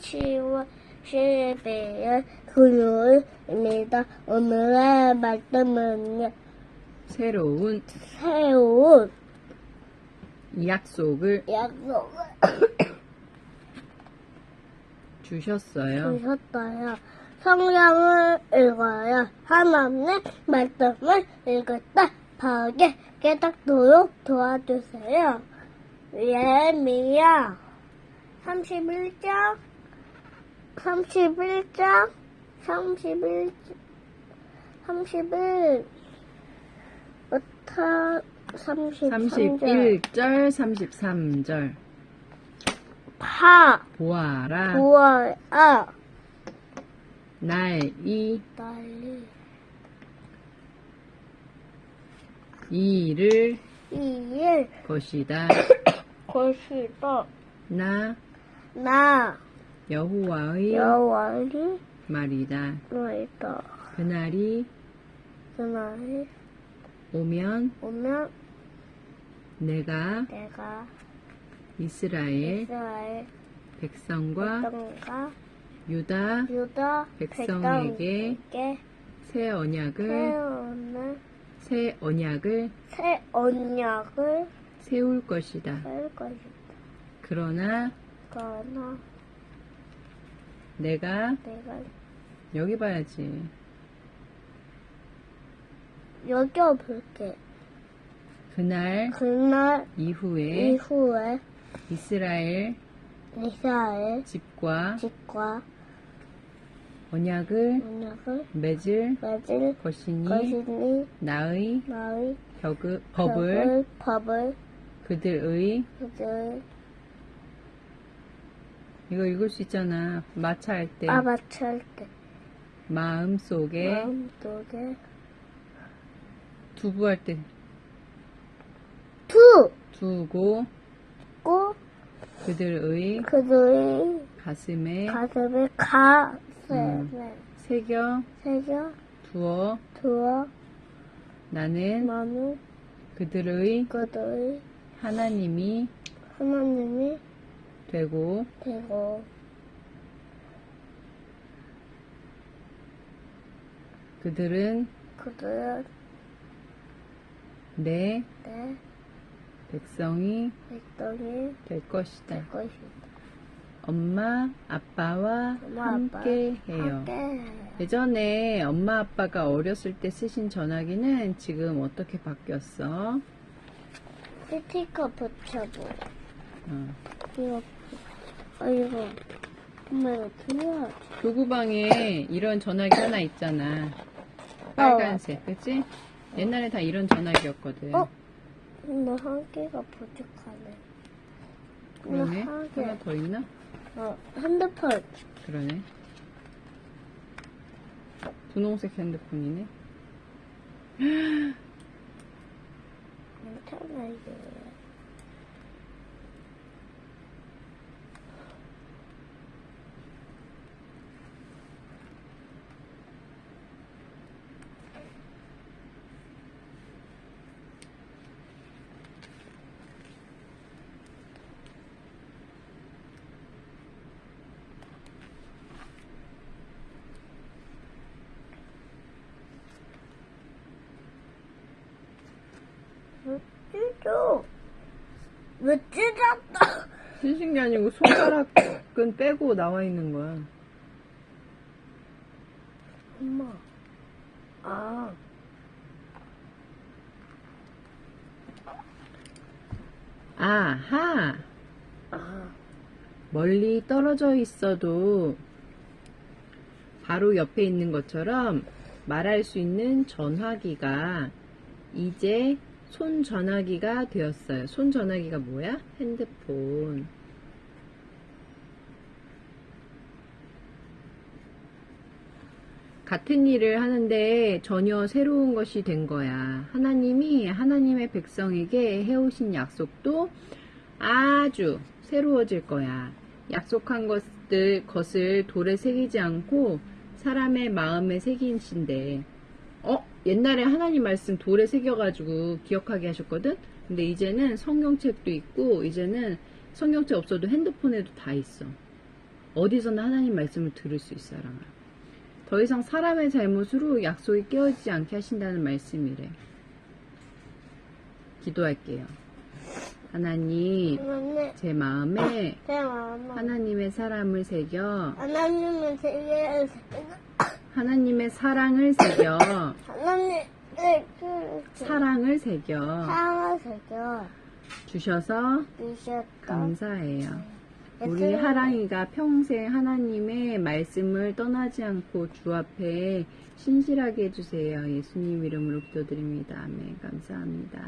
10월 12일 금요일입니다. 오늘의 말씀은요, 새로운 새로운 약속을 약속을 주셨어요. 주셨어요. 성경을 읽어요. 하나님의 말씀을 읽을 때 바르게 깨닫도록 도와주세요. 예미야 31장 31장? 31 31 부터 33절. 31절, 33절. 파. 보아라, 부어야 날이. 난리. 이 일을 이일. 것이다. 것이다. 나. 나 여호와의 여호와의 말이다. 말이다. 그날이 그날이 오면 오면 내가 내가 이스라엘 이스라엘 백성과 백성과 유다 유다 백성에게 백성에게 새 언약을 새 언약을 새 언약을 세울 것이다. 세울 것이다. 그러나 그러나 내가 내가 여기 봐야지. 여겨 볼게. 그날 그날 이후에 이후에 이스라엘 이스라엘 집과 집과 언약을 언약을 맺을 맺을 것이니 것이니 나의 나의 벽을, 법을 법을 그들의 그들 이거 읽을 수 있잖아. 마차 할 때. 아마추할 때. 마음 속에 마음 속에 두부 할 때. 두! 두고 고 그들의 그들의 가슴에 가슴에 가슴에 새겨 새겨 두어 두어 나는 나는 그들의 그들의 하나님이 하나님이 되고 되고 그들은 그들은 내 내 백성이 백성이 될 것이다. 될 것이다. 엄마 아빠와 엄마, 함께 아빠 해요. 함께 예전에 엄마 아빠가 어렸을 때 쓰신 전화기는 지금 어떻게 바뀌었어? 스티커 붙여줘. 어. 이거 아 이거 엄마 이거 들려야지. 교구방에 이런 전화기 하나 있잖아. 빨간색, 그치? 옛날에 다 이런 전화기였거든. 어? 근데 한 개가 부족하네. 그러네. 하나 더 있나? 어, 핸드폰. 그러네. 분홍색 핸드폰이네. 괜찮아, 이게. 왜 찢어? 왜 찢었다? 찢은 게 아니고 손가락은 빼고 나와 있는 거야. 엄마. 아, 아하! 아. 멀리 떨어져 있어도 바로 옆에 있는 것처럼 말할 수 있는 전화기가 이제 손 전화기가 되었어요. 손 전화기가 뭐야? 핸드폰. 같은 일을 하는데 전혀 새로운 것이 된 거야. 하나님이 하나님의 백성에게 해오신 약속도 아주 새로워질 거야. 약속한 것들, 것을 돌에 새기지 않고 사람의 마음에 새기신데, 어? 옛날에 하나님 말씀 돌에 새겨가지고 기억하게 하셨거든? 근데 이제는 성경책도 있고, 이제는 성경책 없어도 핸드폰에도 다 있어. 어디서나 하나님 말씀을 들을 수 있어요. 사람아. 더 이상 사람의 잘못으로 약속이 깨어지지 않게 하신다는 말씀이래. 기도할게요. 하나님, 하나님, 제 마음에 제 마음에 하나님의 사람을 새겨 하나님은 되게 하나님의 사랑을 새겨 하나님의 그 사랑을 새겨 사랑을 새겨 주셔서 주셨다. 감사해요. 우리 하랑이가 평생 하나님의 말씀을 떠나지 않고 주 앞에 신실하게 해주세요. 예수님 이름으로 기도드립니다. 아멘. 감사합니다.